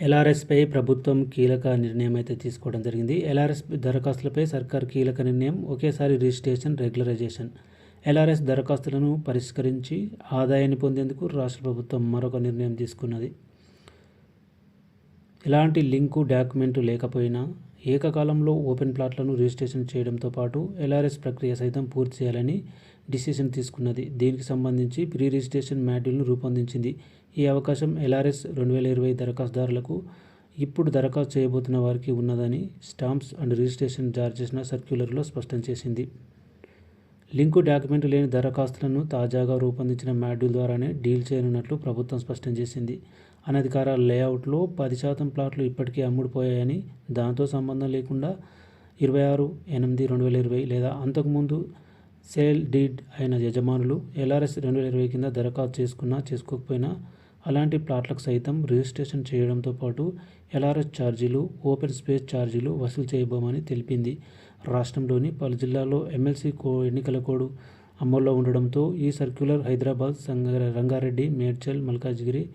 ఎల్ఆర్ఎస్పై ప్రభుత్వం కీలక నిర్ణయం అయితే తీసుకోవడం జరిగింది. ఎల్ఆర్ఎస్ దరఖాస్తులపై సర్కార్ కీలక నిర్ణయం ఒకేసారి రిజిస్ట్రేషన్ రెగ్యులరైజేషన్. ఎల్ఆర్ఎస్ దరఖాస్తులను పరిష్కరించి ఆదాయాన్ని పొందేందుకు రాష్ట్ర ప్రభుత్వం మరొక నిర్ణయం తీసుకున్నది. ఎలాంటి లింకు డాక్యుమెంటు లేకపోయినా ఏకకాలంలో ఓపెన్ ప్లాట్లను రిజిస్ట్రేషన్ చేయడంతో పాటు ఎల్ఆర్ఎస్ ప్రక్రియ సైతం పూర్తి చేయాలని డిసిషన్ తీసుకున్నది. దీనికి సంబంధించి ప్రీ రిజిస్ట్రేషన్ మాడ్యూల్ను రూపొందించింది. ఈ అవకాశం ఎల్ఆర్ఎస్ రెండు వేల ఇరవై దరఖాస్తుదారులకు ఇప్పుడు దరఖాస్తు చేయబోతున్న వారికి ఉన్నదని స్టాంప్స్ అండ్ రిజిస్ట్రేషన్ జారీ చేసిన సర్క్యులర్లో స్పష్టం చేసింది. లింకు డాక్యుమెంట్ లేని దరఖాస్తులను తాజాగా రూపొందించిన మాడ్యూల్ ద్వారానే డీల్ చేయనున్నట్లు ప్రభుత్వం స్పష్టం చేసింది. అనధికార లేఅవుట్లో పది శాతం ప్లాట్లు ఇప్పటికే అమ్ముడుపోయాయని దాంతో సంబంధం లేకుండా ఇరవై ఆరు ఎనిమిది రెండు వేల ఇరవై లేదా అంతకుముందు సేల్ డీడ్ అయిన యజమానులు ఎల్ఆర్ఎస్ రెండు వేల ఇరవై కింద దరఖాస్తు చేసుకున్నా చేసుకోకపోయినా అలాంటి ప్లాట్లకు సైతం రిజిస్ట్రేషన్ చేయడంతో పాటు ఎల్ఆర్ఎస్ ఛార్జీలు ఓపెన్ స్పేస్ ఛార్జీలు వసూలు చేయబోమని తెలిపింది. రాష్ట్రంలోని పలు జిల్లాల్లో ఎమ్మెల్సీ కో ఎన్నికల కోడ్ అమల్లో ఉండడంతో ఈ సర్క్యులర్ హైదరాబాద్ సంగ రంగారెడ్డి మేడ్చల్ మల్కాజ్గిరి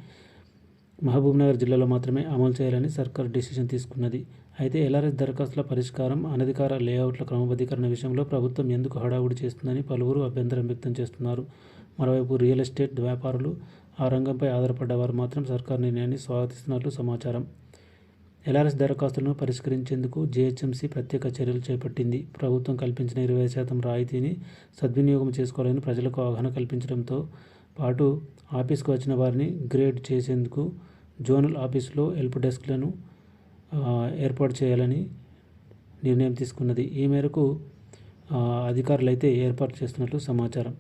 మహబూబ్నగర్ జిల్లాలో మాత్రమే అమలు చేయాలని సర్కార్ డిసిషన్ తీసుకున్నది. అయితే ఎల్ఆర్ఎస్ దరఖాస్తుల పరిష్కారం అనధికార లేఅవుట్ల క్రమబద్ధీకరణ విషయంలో ప్రభుత్వం ఎందుకు హడావుడి చేస్తుందని పలువురు అభ్యంతరం వ్యక్తం చేస్తున్నారు. మరోవైపు రియల్ ఎస్టేట్ వ్యాపారులు ఆ రంగంపై ఆధారపడ్డ వారు మాత్రం సర్కార్ నిర్ణయాన్ని స్వాగతిస్తున్నట్లు సమాచారం. ఎల్ఆర్ఎస్ దరఖాస్తులను పరిష్కరించేందుకు జీహెచ్ఎంసీ ప్రత్యేక చర్యలు చేపట్టింది. ప్రభుత్వం కల్పించిన ఇరవై శాతం రాయితీని సద్వినియోగం చేసుకోవాలని ప్రజలకు అవగాహన కల్పించడంతో పాటు ఆఫీస్కు వచ్చిన వారిని గ్రేడ్ చేసేందుకు జోనల్ ఆఫీసులో హెల్ప్ డెస్క్లను ఏర్పాటు చేయాలని నిర్ణయం తీసుకున్నది. ఈ మేరకు అధికారులైతే ఏర్పాటు చేస్తున్నట్లు సమాచారం.